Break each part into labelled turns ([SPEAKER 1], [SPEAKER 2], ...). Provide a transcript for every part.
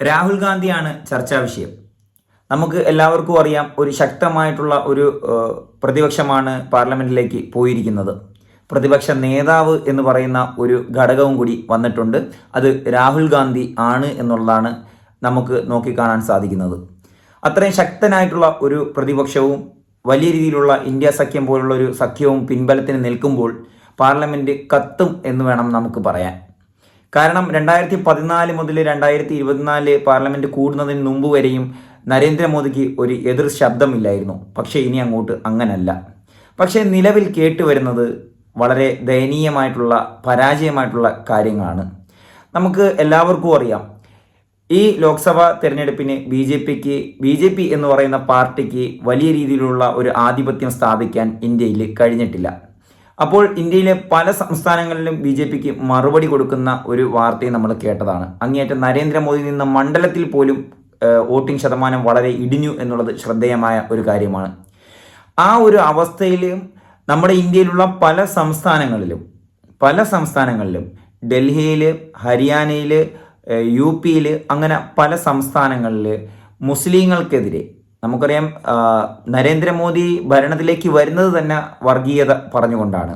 [SPEAKER 1] രാഹുൽ ഗാന്ധിയാണ് ചർച്ചാ വിഷയം. നമുക്ക് എല്ലാവർക്കും അറിയാം ഒരു ശക്തമായിട്ടുള്ള ഒരു പ്രതിപക്ഷമാണ് പാർലമെന്റിലേക്ക് പോയിരിക്കുന്നത്. പ്രതിപക്ഷ നേതാവ് എന്ന് പറയുന്ന ഒരു ഘടകവും കൂടി വന്നിട്ടുണ്ട്. അത് രാഹുൽ ഗാന്ധി ആണ് എന്നുള്ളതാണ് നമുക്ക് നോക്കിക്കാണാൻ സാധിക്കുന്നത്. അത്രയും ശക്തനായിട്ടുള്ള ഒരു പ്രതിപക്ഷവും വലിയ രീതിയിലുള്ള ഇന്ത്യ സഖ്യം പോലുള്ള ഒരു സഖ്യവും പിൻബലത്തിന് നിൽക്കുമ്പോൾ പാർലമെന്റ് കത്തും എന്ന് വേണം നമുക്ക് പറയാൻ. കാരണം രണ്ടായിരത്തി പതിനാല് മുതൽ രണ്ടായിരത്തി ഇരുപത്തിനാല് പാർലമെന്റ് കൂടുന്നതിന് മുമ്പ് വരെയും നരേന്ദ്രമോദിക്ക് ഒരു എതിർ ശബ്ദമില്ലായിരുന്നു. പക്ഷേ ഇനി അങ്ങോട്ട് അങ്ങനല്ല. പക്ഷേ നിലവിൽ കേട്ടുവരുന്നത് വളരെ ദയനീയമായിട്ടുള്ള പരാജയമായിട്ടുള്ള കാര്യങ്ങളാണ്. നമുക്ക് എല്ലാവർക്കും അറിയാം. ഈ ലോക്സഭാ തെരഞ്ഞെടുപ്പിന് ബി ജെ പിക്ക് ബി ജെ പി എന്ന് പറയുന്ന പാർട്ടിക്ക് വലിയ രീതിയിലുള്ള ഒരു ആധിപത്യം സ്ഥാപിക്കാൻ ഇന്ത്യയിൽ കഴിഞ്ഞിട്ടില്ല. അപ്പോൾ ഇന്ത്യയിലെ പല സംസ്ഥാനങ്ങളിലും ബി ജെ പിക്ക് മറുപടി കൊടുക്കുന്ന ഒരു വാർത്തയും നമ്മൾ കേട്ടതാണ്. അങ്ങേയറ്റം നരേന്ദ്രമോദി നിന്ന മണ്ഡലത്തിൽ പോലും വോട്ടിംഗ് ശതമാനം വളരെ ഇടിഞ്ഞു എന്നുള്ളത് ശ്രദ്ധേയമായ ഒരു കാര്യമാണ്. ആ ഒരു അവസ്ഥയിലും നമ്മുടെ ഇന്ത്യയിലുള്ള പല സംസ്ഥാനങ്ങളിലും പല സംസ്ഥാനങ്ങളിലും ഡൽഹിയിൽ ഹരിയാനയിൽ യു പിയിൽ അങ്ങനെ പല സംസ്ഥാനങ്ങളിൽ മുസ്ലിങ്ങൾക്കെതിരെ നമുക്കറിയാം നരേന്ദ്രമോദി ഭരണത്തിലേക്ക് വരുന്നത് തന്നെ വർഗീയത പറഞ്ഞുകൊണ്ടാണ്.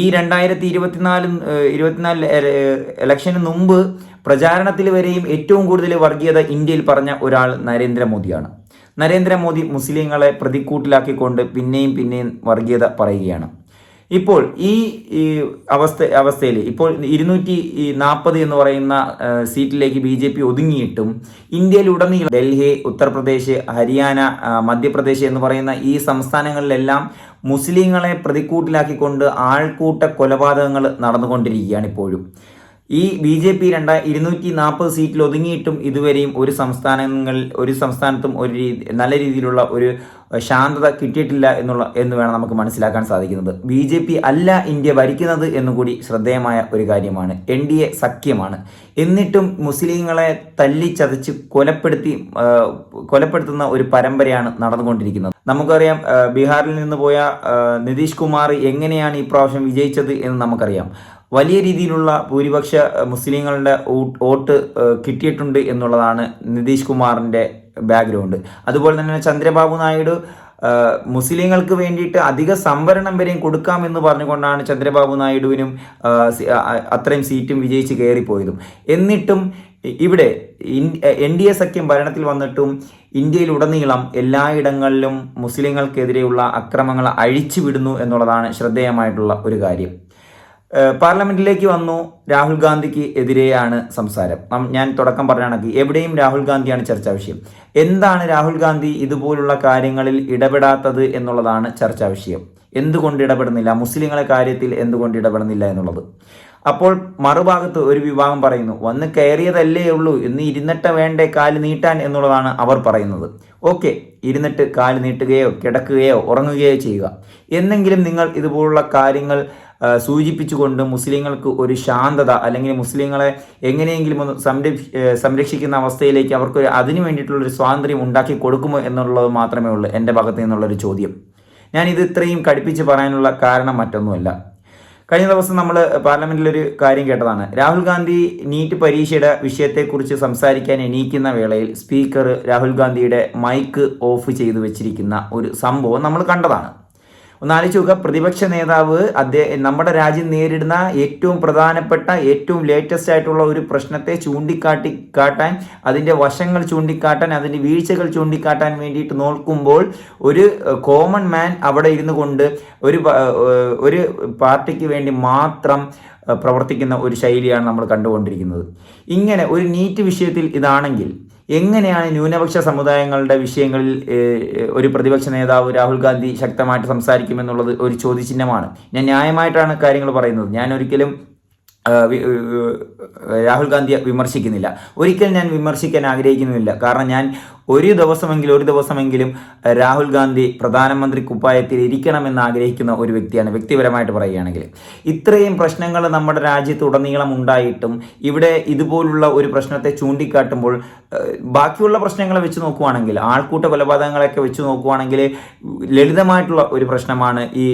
[SPEAKER 1] ഈ രണ്ടായിരത്തി ഇരുപത്തിനാല് ഇരുപത്തിനാല് ഇലക്ഷന് മുമ്പ് പ്രചാരണത്തിൽ വരെയും ഏറ്റവും കൂടുതൽ വർഗീയത ഇന്ത്യയിൽ പറഞ്ഞ ഒരാൾ നരേന്ദ്രമോദിയാണ്. നരേന്ദ്രമോദി മുസ്ലിങ്ങളെ പ്രതിക്കൂട്ടിലാക്കിക്കൊണ്ട് പിന്നെയും പിന്നെയും വർഗീയത പറയുകയാണ്. ഇപ്പോൾ ഈ അവസ്ഥ അവസ്ഥയിൽ ഇപ്പോൾ ഇരുന്നൂറ്റി നാൽപ്പത് എന്ന് പറയുന്ന സീറ്റിലേക്ക് ബി ജെ പി ഒതുങ്ങിയിട്ടും ഇന്ത്യയിലുടനീളം ഡൽഹി ഉത്തർപ്രദേശ് ഹരിയാന മധ്യപ്രദേശ് എന്ന് പറയുന്ന ഈ സംസ്ഥാനങ്ങളിലെല്ലാം മുസ്ലിങ്ങളെ പ്രതിക്കൂട്ടിലാക്കിക്കൊണ്ട് ആൾക്കൂട്ട കൊലപാതകങ്ങൾ നടന്നുകൊണ്ടിരിക്കുകയാണ് ഇപ്പോഴും. ഈ ബി ജെ പി രണ്ടാ ഇരുന്നൂറ്റി നാൽപ്പത് സീറ്റിൽ ഒതുങ്ങിയിട്ടും ഇതുവരെയും ഒരു സംസ്ഥാനങ്ങളിൽ ഒരു സംസ്ഥാനത്തും ഒരു രീതി നല്ല രീതിയിലുള്ള ഒരു ശാന്തത കിട്ടിയിട്ടില്ല എന്നുള്ള എന്ന് വേണം നമുക്ക് മനസ്സിലാക്കാൻ സാധിക്കുന്നത്. ബി ജെ പി അല്ല ഇന്ത്യ ഭരിക്കുന്നത് എന്നുകൂടി ശ്രദ്ധേയമായ ഒരു കാര്യമാണ്. എൻ ഡി എ സഖ്യമാണ്. എന്നിട്ടും മുസ്ലിങ്ങളെ തല്ലി ചതച്ച് കൊലപ്പെടുത്തി കൊലപ്പെടുത്തുന്ന ഒരു പരമ്പരയാണ് നടന്നുകൊണ്ടിരിക്കുന്നത്. നമുക്കറിയാം ബീഹാറിൽ നിന്ന് പോയ നിതീഷ് കുമാർ എങ്ങനെയാണ് ഈ പ്രാവശ്യം വിജയിച്ചത് എന്ന് നമുക്കറിയാം. വലിയ രീതിയിലുള്ള ഭൂരിപക്ഷ മുസ്ലിങ്ങളുടെ വോട്ട് കിട്ടിയിട്ടുണ്ട് എന്നുള്ളതാണ് നിതീഷ് കുമാറിന്റെ ബാക്ക്ഗ്രൗണ്ട്. അതുപോലെ തന്നെ ചന്ദ്രബാബു നായിഡു മുസ്ലിങ്ങൾക്ക് വേണ്ടിയിട്ട് അധിക സംവരണം വരെയും കൊടുക്കാമെന്ന് പറഞ്ഞുകൊണ്ടാണ് ചന്ദ്രബാബു നായിഡുവിനും അത്രയും സീറ്റും വിജയിച്ച് കയറിപ്പോയതും. എന്നിട്ടും ഇവിടെ എൻ ഡി എ സഖ്യം ഭരണത്തിൽ വന്നിട്ടും ഇന്ത്യയിൽ ഇന്ത്യയിലുടനീളം എല്ലായിടങ്ങളിലും മുസ്ലിങ്ങൾക്കെതിരെയുള്ള അക്രമങ്ങൾ അഴിച്ചുവിടുന്നു എന്നുള്ളതാണ് ശ്രദ്ധേയമായിട്ടുള്ള ഒരു കാര്യം. പാർലമെന്റിലേക്ക് വന്നു രാഹുൽ ഗാന്ധിക്ക് എതിരെയാണ് സംസാരം. ഞാൻ തുടക്കം പറയുകയാണെങ്കിൽ എവിടെയും രാഹുൽ ഗാന്ധിയാണ് ചർച്ചാ വിഷയം. എന്താണ് രാഹുൽ ഗാന്ധി ഇതുപോലുള്ള കാര്യങ്ങളിൽ ഇടപെടാത്തത് എന്നുള്ളതാണ് ചർച്ചാ വിഷയം. എന്തുകൊണ്ട് ഇടപെടുന്നില്ല? മുസ്ലിങ്ങളെ കാര്യത്തിൽ എന്തുകൊണ്ട് ഇടപെടുന്നില്ല എന്നുള്ളത്. അപ്പോൾ മറുഭാഗത്ത് ഒരു വിഭാഗം പറയുന്നു വന്ന് കയറിയതല്ലേ ഉള്ളൂ ഇന്ന് ഇരുന്നിട്ട് വേണ്ടേ കാൽ നീട്ടാൻ എന്നുള്ളതാണ് അവർ പറയുന്നത്. ഓക്കെ ഇരുന്നിട്ട് കാൽ നീട്ടുകയോ കിടക്കുകയോ ഉറങ്ങുകയോ ചെയ്യുക. എന്നെങ്കിലും നിങ്ങൾ ഇതുപോലുള്ള കാര്യങ്ങൾ സൂചിപ്പിച്ചുകൊണ്ട് മുസ്ലിങ്ങൾക്ക് ഒരു ശാന്തത അല്ലെങ്കിൽ മുസ്ലിങ്ങളെ എങ്ങനെയെങ്കിലും ഒന്ന് സംരക്ഷ സംരക്ഷിക്കുന്ന അവസ്ഥയിലേക്ക് അവർക്ക് അതിനു വേണ്ടിയിട്ടുള്ള ഒരു സ്വാതന്ത്ര്യം ഉണ്ടാക്കി കൊടുക്കുമോ എന്നുള്ളത് മാത്രമേ ഉള്ളൂ എന്റെ ഭാഗത്ത് നിന്നുള്ളൊരു ചോദ്യം. ഞാൻ ഇത് ഇത്രയും കടുപ്പിച്ച് പറയാനുള്ള കാരണം മറ്റൊന്നുമല്ല. കഴിഞ്ഞ ദിവസം നമ്മൾ പാർലമെന്റിൽ ഒരു കാര്യം കേട്ടതാണ്. രാഹുൽ ഗാന്ധി നീറ്റ് പരീക്ഷയുടെ വിഷയത്തെക്കുറിച്ച് സംസാരിക്കാൻ എണീക്കുന്ന വേളയിൽ സ്പീക്കർ രാഹുൽ ഗാന്ധിയുടെ മൈക്ക് ഓഫ് ചെയ്തു വെച്ചിരിക്കുന്ന ഒരു സംഭവം നമ്മൾ കണ്ടതാണ്. ഒന്ന് ആലോചിച്ച് നോക്കുക പ്രതിപക്ഷ നേതാവ് അദ്ദേഹം നമ്മുടെ രാജ്യം നേരിടുന്ന ഏറ്റവും പ്രധാനപ്പെട്ട ഏറ്റവും ലേറ്റസ്റ്റ് ആയിട്ടുള്ള ഒരു പ്രശ്നത്തെ ചൂണ്ടിക്കാട്ടി കാട്ടാൻ അതിന്റെ വശങ്ങൾ ചൂണ്ടിക്കാട്ടാൻ അതിന്റെ വീഴ്ചകൾ ചൂണ്ടിക്കാട്ടാൻ വേണ്ടിയിട്ട് നോക്കുമ്പോൾ ഒരു കോമൺ മാൻ അവിടെ ഇരുന്നു കൊണ്ട് ഒരു ഒരു പാർട്ടിക്ക് വേണ്ടി മാത്രം പ്രവർത്തിക്കുന്ന ഒരു ശൈലിയാണ് നമ്മൾ കണ്ടുകൊണ്ടിരിക്കുന്നത്. ഇങ്ങനെ ഒരു നീറ്റ് വിഷയത്തിൽ ഇതാണെങ്കിൽ എങ്ങനെയാണ് ന്യൂനപക്ഷ സമുദായങ്ങളുടെ വിഷയങ്ങളിൽ ഒരു പ്രതിപക്ഷ നേതാവ് രാഹുൽ ഗാന്ധി ശക്തമായിട്ട് സംസാരിക്കുമെന്നുള്ളത് ഒരു ചോദ്യചിഹ്നമാണ്. ഞാൻ ന്യായമായിട്ടാണ് കാര്യങ്ങൾ പറയുന്നത്. ഞാൻ ഒരിക്കലും രാഹുൽ ഗാന്ധിയെ വിമർശിക്കുന്നില്ല. ഒരിക്കലും ഞാൻ വിമർശിക്കാൻ ആഗ്രഹിക്കുന്നില്ല കാരണം ഞാൻ ഒരു ദിവസമെങ്കിലും ഒരു ദിവസമെങ്കിലും രാഹുൽ ഗാന്ധി പ്രധാനമന്ത്രി കുപ്പായത്തിൽ ഇരിക്കണമെന്ന് ആഗ്രഹിക്കുന്ന ഒരു വ്യക്തിയാണ്. വ്യക്തിപരമായിട്ട് പറയുകയാണെങ്കിൽ ഇത്രയും പ്രശ്നങ്ങൾ നമ്മുടെ രാജ്യത്ത് ഉടനീളം ഉണ്ടായിട്ടും ഇവിടെ ഇതുപോലുള്ള ഒരു പ്രശ്നത്തെ ചൂണ്ടിക്കാട്ടുമ്പോൾ ബാക്കിയുള്ള പ്രശ്നങ്ങളെ വെച്ച് നോക്കുവാണെങ്കിൽ ആൾക്കൂട്ട കൊലപാതകങ്ങളൊക്കെ വെച്ച് നോക്കുവാണെങ്കിൽ ലളിതമായിട്ടുള്ള ഒരു പ്രശ്നമാണ് ഈ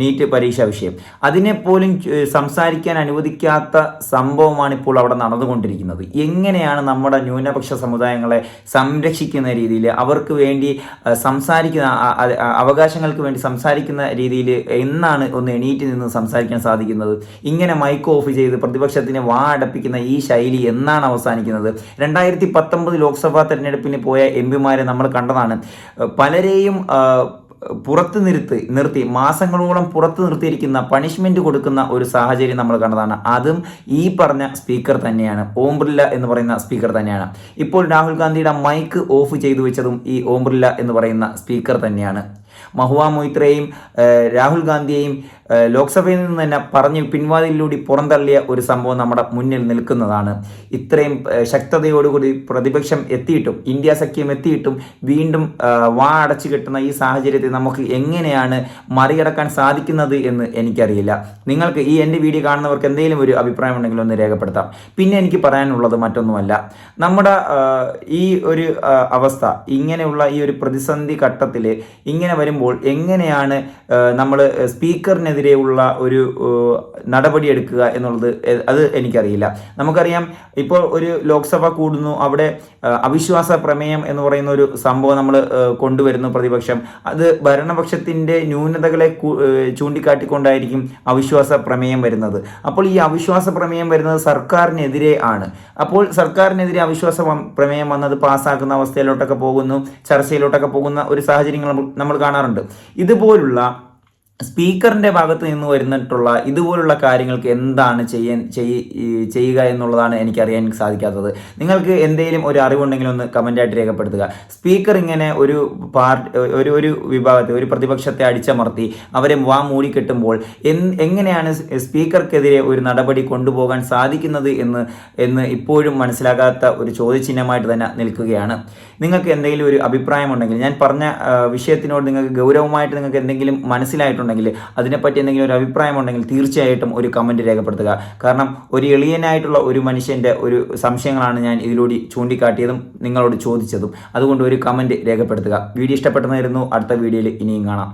[SPEAKER 1] നീറ്റ് പരീക്ഷാ വിഷയം. അതിനെപ്പോലും സംസാരിക്കാൻ അനുവദിക്കാത്ത സംഭവമാണ് ഇപ്പോൾ അവിടെ നടന്നുകൊണ്ടിരിക്കുന്നത്. എങ്ങനെയാണ് നമ്മുടെ ന്യൂനപക്ഷ സമുദായങ്ങളെ സംരക്ഷിക്കുന്ന രീതിയിൽ അവർക്ക് വേണ്ടി സംസാരിക്കുന്ന അവകാശങ്ങൾക്ക് വേണ്ടി സംസാരിക്കുന്ന രീതിയിൽ എന്നാണ് ഒന്ന് എണീറ്റ് നിന്ന് സംസാരിക്കാൻ സാധിക്കുന്നത്. ഇങ്ങനെ മൈക്ക് ഓഫ് ചെയ്ത് പ്രതിപക്ഷത്തിന് വാ അടപ്പിക്കുന്ന ഈ ശൈലി എന്നാണ് അവസാനിക്കുന്നത്. രണ്ടായിരത്തി പത്തൊമ്പത് ലോക്സഭാ തെരഞ്ഞെടുപ്പിന് പോയ എം പിമാരെ നമ്മൾ കണ്ടതാണ്. പലരെയും പുറത്ത് നിർത്തി നിർത്തി മാസങ്ങളോളം പുറത്ത് നിർത്തിയിരിക്കുന്ന പണിഷ്മെന്റ് കൊടുക്കുന്ന ഒരു സാഹചര്യം നമ്മൾ കണ്ടതാണ്. അതും ഈ പറഞ്ഞ സ്പീക്കർ തന്നെയാണ്. ഓം ബിർല എന്ന് പറയുന്ന സ്പീക്കർ തന്നെയാണ്. ഇപ്പോൾ രാഹുൽ ഗാന്ധിയുടെ മൈക്ക് ഓഫ് ചെയ്തു വെച്ചതും ഈ ഓം ബിർല എന്ന് പറയുന്ന സ്പീക്കർ തന്നെയാണ്. മഹുവ മൊയ്ത്രയെയും രാഹുൽ ഗാന്ധിയെയും ലോക്സഭയിൽ നിന്ന് തന്നെ പറഞ്ഞ് പിൻവാതിലൂടെ പുറന്തള്ളിയ ഒരു സംഭവം നമ്മുടെ മുന്നിൽ നിൽക്കുന്നതാണ്. ഇത്രയും ശക്തതയോടുകൂടി പ്രതിപക്ഷം എത്തിയിട്ടും ഇന്ത്യ സഖ്യം എത്തിയിട്ടും വീണ്ടും വാ അടച്ചു കെട്ടുന്ന ഈ സാഹചര്യത്തെ നമുക്ക് എങ്ങനെയാണ് മറികടക്കാൻ സാധിക്കുന്നത് എന്ന് എനിക്കറിയില്ല. നിങ്ങൾക്ക് ഈ എന്റെ വീഡിയോ കാണുന്നവർക്ക് എന്തെങ്കിലും ഒരു അഭിപ്രായം ഉണ്ടെങ്കിൽ ഒന്ന് രേഖപ്പെടുത്താം. പിന്നെ എനിക്ക് പറയാനുള്ളത് മറ്റൊന്നുമല്ല. നമ്മുടെ ഈ ഒരു അവസ്ഥ ഇങ്ങനെയുള്ള ഈ ഒരു പ്രതിസന്ധി ഘട്ടത്തിൽ ഇങ്ങനെ വരുമ്പോൾ എങ്ങനെയാണ് നമ്മൾ സ്പീക്കറിനെതിരെയുള്ള ഒരു നടപടി നടപടിയെടുക്കുക എന്നുള്ളത് അത് എനിക്കറിയില്ല. നമുക്കറിയാം ഇപ്പോൾ ഒരു ലോക്സഭ കൂടുന്നു അവിടെ അവിശ്വാസ പ്രമേയം എന്ന് പറയുന്ന ഒരു സംഭവം നമ്മൾ കൊണ്ടുവരുന്നു പ്രതിപക്ഷം. അത് ഭരണപക്ഷത്തിന്റെ ന്യൂനതകളെ ചൂണ്ടിക്കാട്ടിക്കൊണ്ടായിരിക്കും അവിശ്വാസ പ്രമേയം വരുന്നത്. അപ്പോൾ ഈ അവിശ്വാസ പ്രമേയം വരുന്നത് സർക്കാരിനെതിരെ ആണ്. അപ്പോൾ സർക്കാരിനെതിരെ അവിശ്വാസ പ്രമേയം വന്നത് പാസ്സാക്കുന്ന അവസ്ഥയിലോട്ടൊക്കെ പോകുന്നു ചർച്ചയിലോട്ടൊക്കെ പോകുന്ന ഒരു സാഹചര്യങ്ങൾ നമ്മൾ- നമ്മൾ കാണാറുണ്ട്. ഇതുപോലുള്ള സ്പീക്കറിന്റെ ഭാഗത്ത് നിന്ന് വരുന്നിട്ടുള്ള ഇതുപോലുള്ള കാര്യങ്ങൾക്ക് എന്താണ് ചെയ്യാൻ ചെയ്യ- ചെയ്യുക എന്നുള്ളതാണ് എനിക്ക് അറിയാൻ സാധിക്കാത്തത്. നിങ്ങൾക്ക് എന്തെങ്കിലും ഒരു അറിവുണ്ടെങ്കിൽ ഒന്ന് കമന്റായിട്ട് രേഖപ്പെടുത്തുക. സ്പീക്കർ ഇങ്ങനെ ഒരു പാർട്ടി ഒരു ഒരു വിഭാഗത്തെ ഒരു പ്രതിപക്ഷത്തെ അടിച്ചമർത്തി അവരെ വാ മൂടിക്കെട്ടുമ്പോൾ എങ്ങനെയാണ് സ്പീക്കർക്കെതിരെ ഒരു നടപടി കൊണ്ടുപോകാൻ സാധിക്കുന്നത് എന്ന് എന്ന് ഇപ്പോഴും മനസ്സിലാകാത്ത ഒരു ചോദ്യചിഹ്നമായിട്ട് തന്നെ നിൽക്കുകയാണ്. നിങ്ങൾക്ക് എന്തെങ്കിലും ഒരു അഭിപ്രായമുണ്ടെങ്കിൽ ഞാൻ പറഞ്ഞ വിഷയത്തിനോട് നിങ്ങൾക്ക് ഗൗരവമായിട്ട് നിങ്ങൾക്ക് എന്തെങ്കിലും മനസ്സിലായിട്ടുണ്ടെങ്കിൽ അതിനെപ്പറ്റി എന്തെങ്കിലും ഒരു അഭിപ്രായം ഉണ്ടെങ്കിൽ തീർച്ചയായിട്ടും ഒരു കമന്റ് രേഖപ്പെടുത്തുക. കാരണം ഒരു എളിയനായിട്ടുള്ള ഒരു മനുഷ്യന്റെ ഒരു സംശയങ്ങളാണ് ഞാൻ ഇതിലൂടെ ചൂണ്ടിക്കാട്ടിയതും നിങ്ങളോട് ചോദിച്ചതും. അതുകൊണ്ട് ഒരു കമന്റ് രേഖപ്പെടുത്തുക. വീഡിയോ ഇഷ്ടപ്പെട്ടതായിരുന്നു അടുത്ത വീഡിയോയിൽ ഇനിയും കാണാം.